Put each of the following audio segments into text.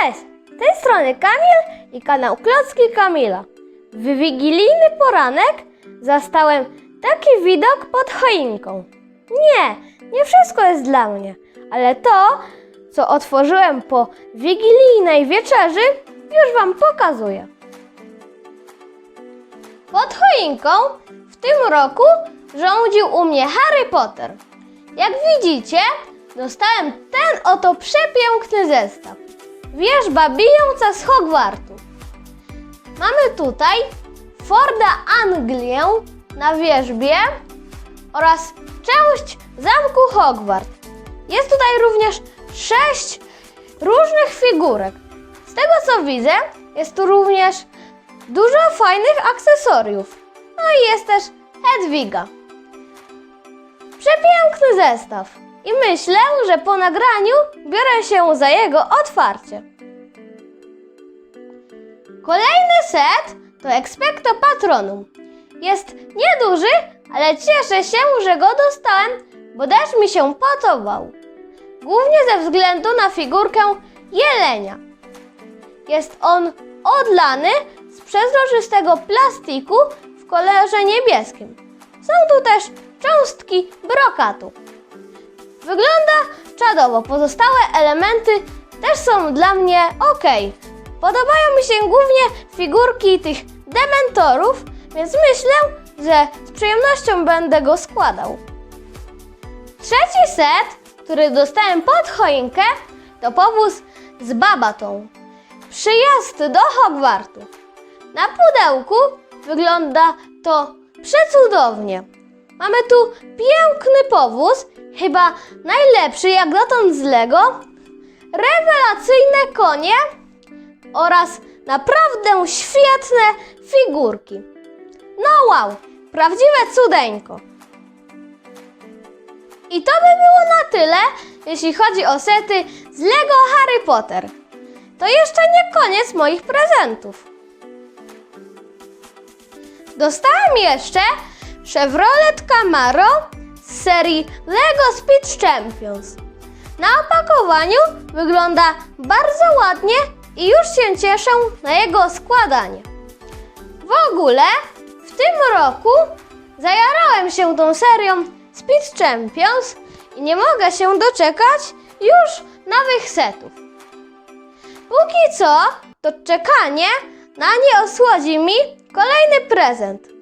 Cześć! Z tej strony Kamil i kanał Klocki Kamila. W wigilijny poranek zastałem taki widok pod choinką. Nie, nie wszystko jest dla mnie, ale to, co otworzyłem po wigilijnej wieczerzy, już Wam pokazuję. Pod choinką w tym roku rządził u mnie Harry Potter. Jak widzicie, dostałem ten oto przepiękny zestaw. Wierzba bijąca z Hogwartu. Mamy tutaj Forda Anglię na wierzbie oraz część zamku Hogwart. Jest tutaj również sześć różnych figurek. Z tego co widzę, jest tu również dużo fajnych akcesoriów. No i jest też Hedwiga. Przepiękny zestaw. I myślę, że po nagraniu biorę się za jego otwarcie. Kolejny set to Expecto Patronum. Jest nieduży, ale cieszę się, że go dostałem, bo też mi się podobał. Głównie ze względu na figurkę jelenia. Jest on odlany z przezroczystego plastiku w kolorze niebieskim. Są tu też cząstki brokatu. Wygląda czadowo. Pozostałe elementy też są dla mnie ok. Podobają mi się głównie figurki tych dementorów, więc myślę, że z przyjemnością będę go składał. Trzeci set, który dostałem pod choinkę, to powóz z babatą. Przyjazd do Hogwartu. Na pudełku wygląda to przecudownie. Mamy tu piękny powóz, chyba najlepszy jak dotąd z Lego, rewelacyjne konie oraz naprawdę świetne figurki. No wow, prawdziwe cudeńko. I to by było na tyle, jeśli chodzi o sety z Lego Harry Potter. To jeszcze nie koniec moich prezentów. Dostałem jeszcze Chevrolet Camaro z serii Lego Speed Champions. Na opakowaniu wygląda bardzo ładnie i już się cieszę na jego składanie. W ogóle w tym roku zajarałem się tą serią Speed Champions i nie mogę się doczekać już nowych setów. Póki co, to czekanie na nie osłodzi mi kolejny prezent.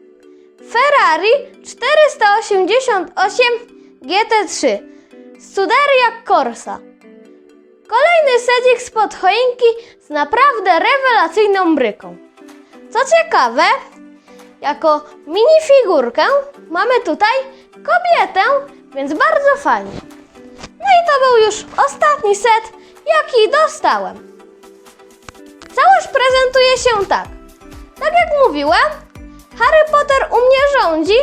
Ferrari 488 GT3 Scuderia Corsa. Kolejny sedzik spod choinki z naprawdę rewelacyjną bryką. Co ciekawe, jako minifigurkę mamy tutaj kobietę, więc bardzo fajnie. No i to był już ostatni set, jaki dostałem. Całość prezentuje się tak. Tak jak mówiłem, Harry Potter u mnie rządzi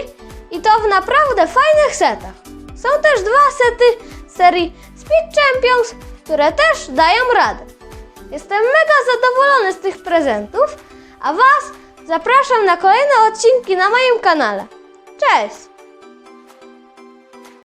i to w naprawdę fajnych setach. Są też dwa sety serii Speed Champions, które też dają radę. Jestem mega zadowolony z tych prezentów, a Was zapraszam na kolejne odcinki na moim kanale. Cześć!